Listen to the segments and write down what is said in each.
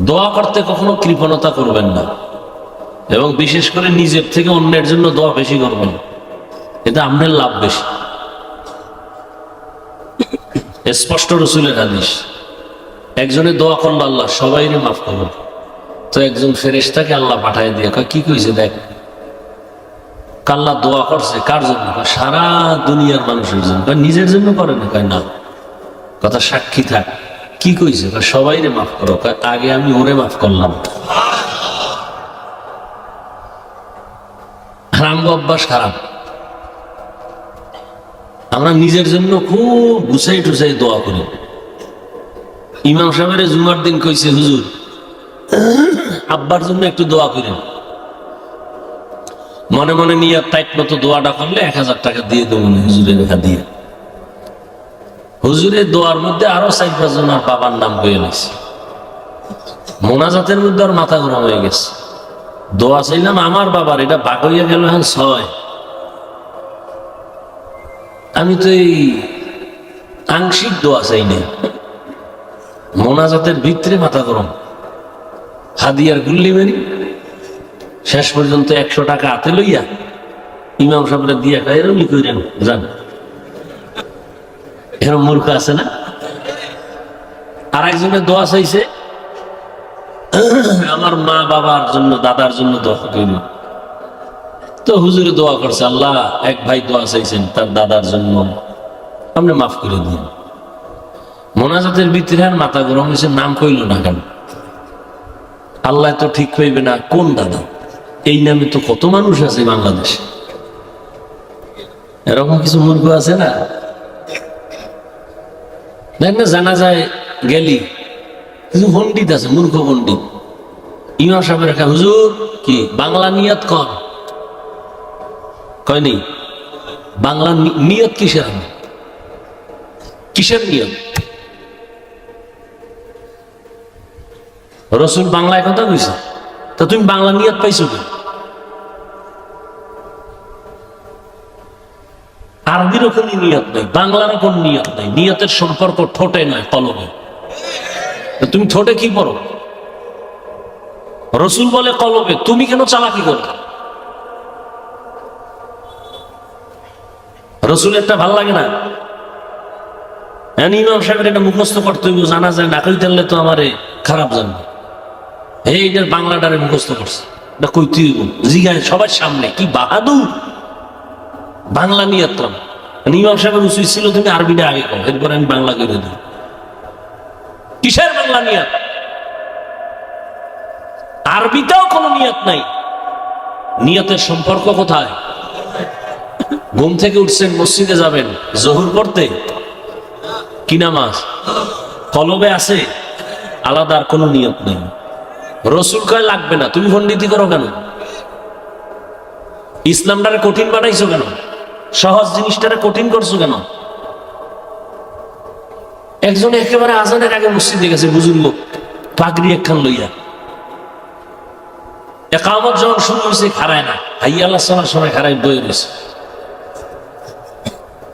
দোয়া করতে কখনো কৃপণতা করবেন না। এবং বিশেষ করে নিজের থেকে অন্যের জন্য দোয়া বেশি করবেন। এতে আপনার লাভ বেশি। স্পষ্ট রসুলের হাদিস। একজনে দোয়া করল আল্লাহ, সবাইরে মাফ করো তো একজন ফেরেশতাকে আল্লাহ পাঠায় দিয়ে কি কইছে দেখ কাল্লা দোয়া করছে, কার জন্য? সারা দুনিয়ার মানুষের জন্য। নিজের জন্য করে না। কয়, না। কথা সাক্ষী থাক। কি কইছে? কয়, সবাইরে মাফ করো। আগে আমি ওরে মাফ করলাম। হারাঙ্গ অভ্যাস খারাপ। আমরা নিজের জন্য খুব গুছাই টুসাই দোয়া করি। ইমাম সাহেবের জুমার দিন কইছে হুজুর আব্বার জন্য একটু দোয়া করেন মনে মনে নিয়ে টাইট মতো দোয়াটা করলে এক হাজার টাকা দিয়ে দেবো হুজুরের দিয়ে। হুজুরের দোয়ার মধ্যে আরও চার পাঁচ জনের বাবার নাম বয়ে নিছে। মোনাজাতের মধ্যে আর মাথা গরম হয়ে গেছে। দোয়া চাইলাম আমার বাবার, এটা বাক হইয়া গেল এখন ছয়। আমি তো এই আংশিক দোয়া চাই না মোনাজাতের ভিতরে মাথা গরম। হাদিয়ার গুল্লি মেরি। শেষ পর্যন্ত একশো টাকা হাতে লইয়া ইমাম সাহেবরা দিয়া খাই এরমই করেন জান এরম মূর্খ আছে না? আর একজনের দোয়া চাইছে, আমার মা বাবার জন্য, দাদার জন্য দোয়া করি তো হুজুরে দোয়া করছে, আল্লাহ, এক ভাই দোয়া চাইছেন, তার দাদার জন্য আপনি মাফ করে দিন। মোনাজাতের ভিতরে আর মাথা গরম হয়েছে, নাম কইল না কেন? আল্লাহ তো ঠিক পাইবে না, কোন দাদা? এই নামে তো কত মানুষ আছে বাংলাদেশে? এরকম কিছু মূর্খ আছে না? দেখ না জানা যায় গেলি। কিছু পণ্ডিত আছে, মূর্খ পণ্ডিত। ইমাম সাহেবের একটা হুজুর, কি? বাংলা নিয়ত কর। কয়নি? বাংলা নিয়ত কিসের? কিসের নিয়ত? রসুল বাংলায় কথা কইছে। তা তুমি বাংলা নিয়ত পাইছো কি আরবিরও কোন নিয়ত নাই, বাংলারও কোন নিয়ত নাই, নিয়তের সম্পর্ক ঠোঁটে নয়, কলমে। তুমি ঠোঁটে কি পড়ো? রসুল বলে কলবে তুমি কেন চালাকি করো? রসুল একটা ভালো লাগে না? হ্যাঁ ইমাম সাহেবের এটা মুখস্থ করতে হইব, জানা যায় না কই তাহলে তো আমারে খারাপ জানবে। এই এটার বাংলাটারে মুখস্থ করছে না কইতে হইব, জিগায় সবার সামনে, কি বাহাদুর! বাংলা নিয়ে তো ইমাম সাহেবের উচিত ছিল তুমি আরবিটা আগে কো এরপর আমি বাংলা করে দিই। কিসের বাংলা নিয়ত? আরবিতেও কোনো নিয়ত নাই। নিয়তের সম্পর্ক কোথায়? ঘুম থেকে উঠছেন, মসজিদে যাবেন, জহুর পড়তে? কি নামাজ? কলবে আছে? আলাদা আর কোনো নিয়ত নেই। রসুল কয়, লাগবে না। তুমি পণ্ডিতি করো কেন? ইসলামটারে কঠিন বানাইছো কেন? সহজ জিনিসটারে কঠিন করছ কেন? একজন একেবারে আজানের আগে মসজিদে গেছে বুজুর্গ। পাগড়ি একখান লইয়া। একামত যখন শুরু হয়েছে খারায় না। হাইয়া আল্লাহ সালার সময় খারাই বয়ে রয়েছে।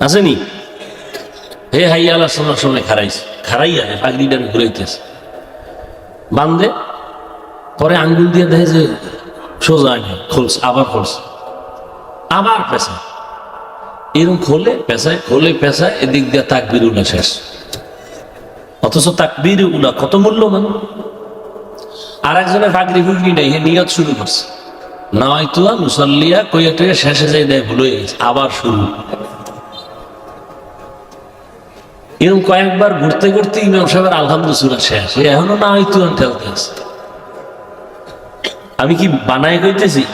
আসেনি? হে হাইয়া আল্লাহ সালার সময় খারাইছে। খারাইয়া পাগড়িটা ঘুরাইতেছে। বান্ধে পরে আঙ্গুল দিয়ে দেখে যে সোজা আগে খুলছে, আবার খুলছে। আবার পেশা এরকম খোলে, পেশায় খোলে, পেশায়, এদিক দিয়ে তাকবির উল্লা শেষ। অথচ তাকবির উল্লা কত মূল্যবান। আর একজনের ফাগরি ফুগরি নেই নিয়ত শুরু করছে। মুসল্লিয়া শেষে যাই দেয় ভুলে গেছে, আবার শুরু। এরকম কয়েকবার ঘুরতে ঘুরতে ইমাম সাহেবের শেষ। এখনও না হয়তো ঠেলতে আছে। আমি কি বানায় কইতেছি?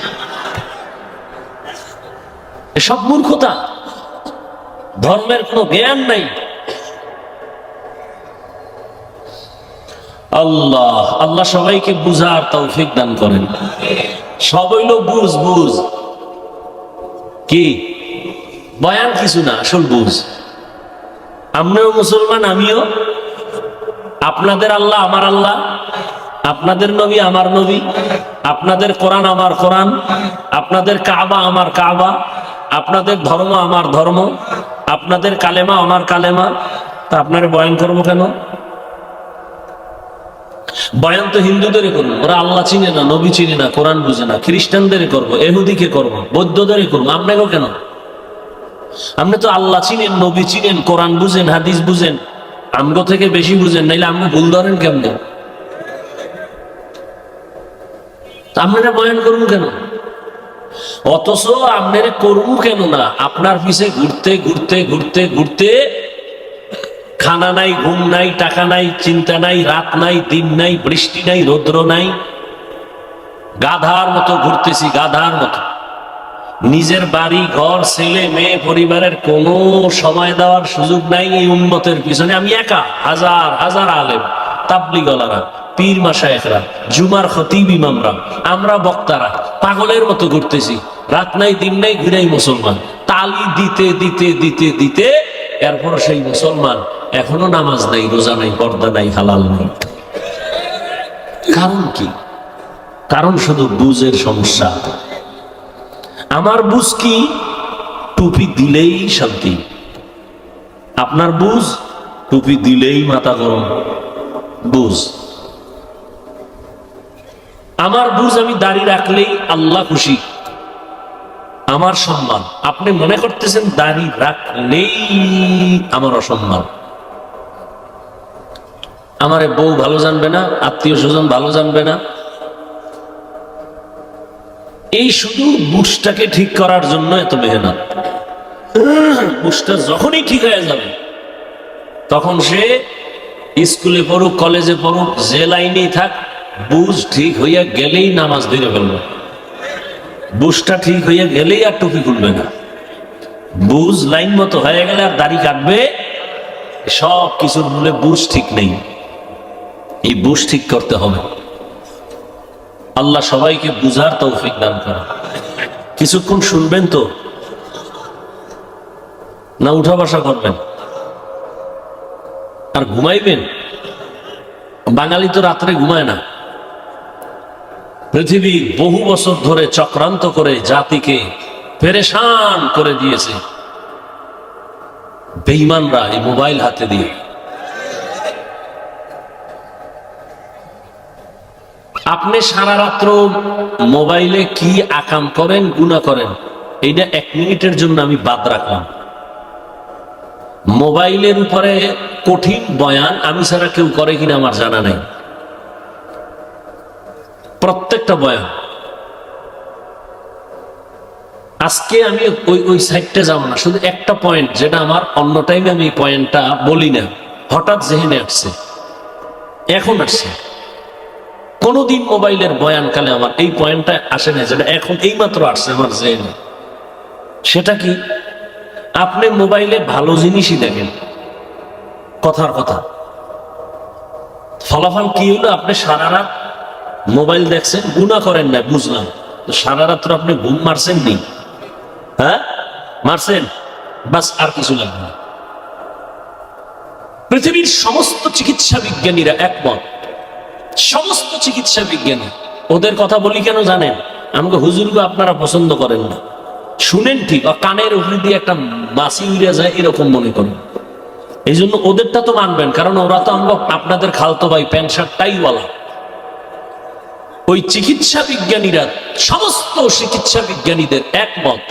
সব মূর্খতা। ধর্মের কোনো জ্ঞান নাই। আল্লাহ আল্লাহ সবাইকে বুঝার তৌফিক দান করেন। সব হইল বুঝ বুঝ। কি? বয়ান কিছু না, আসল বুঝ। আমরাও মুসলমান, আমিও। আপনাদের আল্লাহ আমার আল্লাহ, আপনাদের নবী আমার নবী, আপনাদের কোরআন আমার কোরআন, আপনাদের কাবা আমার কাবা, আপনাদের ধর্ম আমার ধর্ম আপনাদের কালেমা আমার কালেমা, তা আপনার বয়ান করব কেন? বয়ান তো হিন্দুদের করব, ওরা আল্লাহ চিনে না, নবী চিনে না, কোরআন বুঝে না, খ্রিস্টানদের করব, এহুদিকে করব বৌদ্ধদের করব আপনাকেও কেন? আপনি তো আল্লাহ চিনেন, নবী চিনেন, কোরআন বুঝেন, হাদিস বুঝেন, আমগো থেকে বেশি বুঝেন, নাইলে আপনি ভুল ধরেন কেমনে? আপনারা বয়ান করুন কেন? অথচ আপনারা করব কেন না? আপনার পিছে ঘুরতে ঘুরতে ঘুরতে ঘুরতে খানা নাই, ঘুম নাই, টাকা নাই, চিন্তা নাই, রাত নাই, দিন নাই, বৃষ্টি নাই, রৌদ্র নাই। গাধার মতো ঘুরতেছি, গাধার মতো। নিজের বাড়ি, ঘর, ছেলে, মেয়ে, পরিবারের কোনো সময় দেওয়ার সুযোগ নাই এই উন্নতের পিছনে। আমি একা, হাজার হাজার আলেম তাবলি গলারা পীর মাসায়েকরা জুমার খতিব ইমামরা, আমরা বক্তারা, পাগলের মতো ঘুরতেছি। রাত নাই, দিন নাই, ঘুরাই মুসলমান। তালি দিতে দিতে দিতে দিতে, এরপর সেই মুসলমান এখনও নামাজ নাই, রোজা নাই, পর্দা নাই, হালাল নাই। কারণ কি? কারণ শুধু বুঝের সমস্যা। আমার বুঝ কি? টুপি দিলেই শান্তি। আপনার বুঝ? টুপি দিলেই মাথা গরম। বুঝ। আমার বুঝ আমি দাঁড়িয়ে রাখলেই আল্লাহ খুশি। আমার সম্মান। আপনি মনে করতেছেন দাড়ি রাখলেই আমার অসম্মান। আমারে বউ ভালো জানবে না, আত্মীয় স্বজন ভালো জানবে না। এই শুধু বুশটাকে ঠিক করার জন্য এত মেহনত। বুশটা যখনই ঠিক হয়ে যাবে, তখন সে স্কুলে পড়ুক, কলেজে পড়ুক, যে লাইনেই থাক বুঝ ঠিক হইয়া গেলেই নামাজ ধরে ফেলবে। বুঝটা ঠিক হইয়া গেলেই আর টুপি খুলবে না। বুঝ লাইন মতো হয়ে গেলে আর দাড়ি কাটবে? সব কিছুর মূলে বুঝ ঠিক নেই। এই বুঝ ঠিক করতে হবে। আল্লাহ সবাইকে বুঝার তৌফিক দান করে কিছুক্ষণ শুনবেন তো? না উঠা বসা করবেন? আর ঘুমাইবেন? বাঙালি তো রাত্রে ঘুমায় না। পৃথিবী বহু বছর ধরে চক্রান্ত করে জাতিকে পেরেশান করে দিয়েছে। বেইমানরা এই মোবাইল হাতে দিয়ে। আপনি সারা রাত্র মোবাইলে কি আকাম করেন গুণা করেন, এইটা এক মিনিটের জন্য আমি বাদ রাখলাম। মোবাইলের উপরে কঠিন বয়ান আমি ছাড়া কেউ করে কিনা আমার জানা নাই। প্রত্যেকটা বয়ান। আজকে আমি ওই ওই সাইডটা যাব না, শুধু একটা পয়েন্ট যেটা আমার অন্য টাইমে আমি পয়েন্টটা বলি না। হঠাৎ জেহেনে আসছে। এখন আসছে। কোনোদিন মোবাইলের বয়ানকালে আমার এই পয়েন্টটা আসে না যেটা এখন এইমাত্র আসছে আমার জেহেনে। সেটা কি? আপনি মোবাইলে ভালো জিনিসই দেখেন। কথার কথা। ফলাফল কি হলো? আপনি সারা রাত মোবাইল দেখছেন গুণা করেন না, বুঝলাম। সারা রাত্র আপনি ঘুম মারছেন নি? হ্যাঁ? মারছেন? বাস আর কিছু লাগবে না। পৃথিবীর সমস্ত চিকিৎসা বিজ্ঞানীরা একমত। সমস্ত চিকিৎসা বিজ্ঞানী। ওদের কথা বলি কেন জানেন? আমাকে হুজুরকে আপনারা পছন্দ করেন না। শুনেন ঠিক কানের উপরে দিয়ে একটা মাসি উড়ে যায়, এরকম মনে করেন। এই জন্য ওদেরটা তো মানবেন, কারণ ওরা তো আমরা আপনাদের খালতো ভাই, প্যান্ট শার্টটাই বলা। ওই চিকিৎসা বিজ্ঞানীরা সমস্ত চিকিৎসা বিজ্ঞানীদের একমত,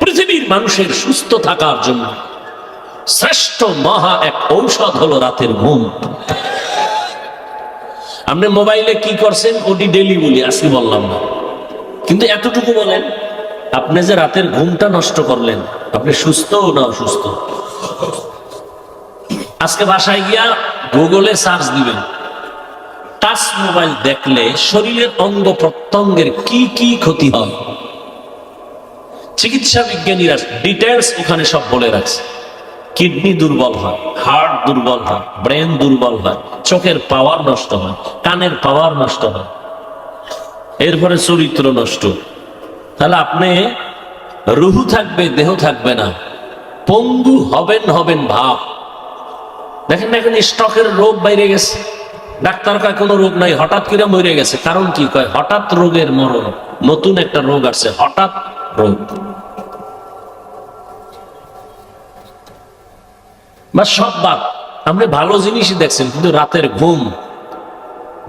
পৃথিবীর মানুষের সুস্থ থাকার জন্য শ্রেষ্ঠ মহা এক ঔষধ হলো রাতের ঘুম। আপনি মোবাইলে কি করছেন? ওটি ডেলি বলি, আজকে বললাম না। কিন্তু এতটুকু বলেন, আপনি যে রাতের ঘুমটা নষ্ট করলেন, আপনি সুস্থ না অসুস্থ? আজকে বাসায় গিয়া গুগলে সার্চ দিবেন। টাচ মোবাইল দেখলে শরীরের অঙ্গ প্রত্যঙ্গের কি কি ক্ষতি হয়? চিকিৎসা বিজ্ঞানীরা ডিটেলস ওখানে সব বলে রাখছে। কিডনি দুর্বল হয় হার্ট দুর্বল হয় ব্রেন দুর্বল হয়, চোখের পাওয়ার নষ্ট হয়, কানের পাওয়ার নষ্ট হয়। এরপরে চরিত্র নষ্ট। তাহলে আপনি রুহু থাকবে, দেহ থাকবে না। পঙ্গু হবেন হবেন ভাব। দেখেন না এখন স্টকের রোগ বাইরে গেছে। ডাক্তার কয়, কোনো রোগ নাই, হঠাৎ করে মরে গেছে। কারণ কি কয়, হঠাৎ রোগের মরণ, নতুন একটা রোগ আসছে, হঠাৎ রোগ। বা সব বাদ। আপনি ভালো জিনিসই দেখছেন, কিন্তু রাতের ঘুম,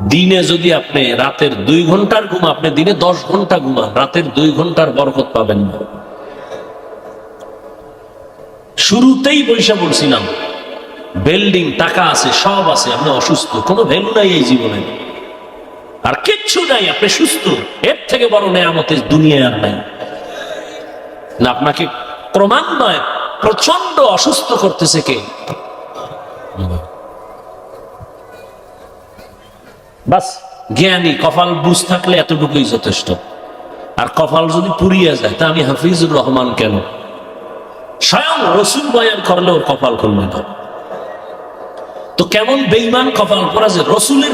দিনে যদি আপনি রাতের দুই ঘণ্টার ঘুম, আপনি দিনে দশ ঘণ্টা ঘুমান, রাতের দুই ঘণ্টার বরকত পাবেন না। শুরুতেই বৈশা বলছিলাম বিল্ডিং, টাকা আছে, সব আছে, আপনি অসুস্থ, কোনো ভ্যালু নাই এই জীবনে। আর কিচ্ছু নাই, আপনি সুস্থ, এর থেকে বড় নেয়ামতে দুনিয়ায় আর নাই। না, আপনাকে ক্রমান্বয়ে প্রচণ্ড অসুস্থ করতেছে কে? বাস, জ্ঞানী, কপাল বুঝ থাকলে এতটুকুই যথেষ্ট। আর কপাল যদি পুড়িয়ে যায়, তা আমি হাফিজুর রহমান কেন? স্বয়ং রসুল বয়ান করলে ওর কপাল খুলবে না। তো কেমন বেইমান কপাল পরাজের রসুলের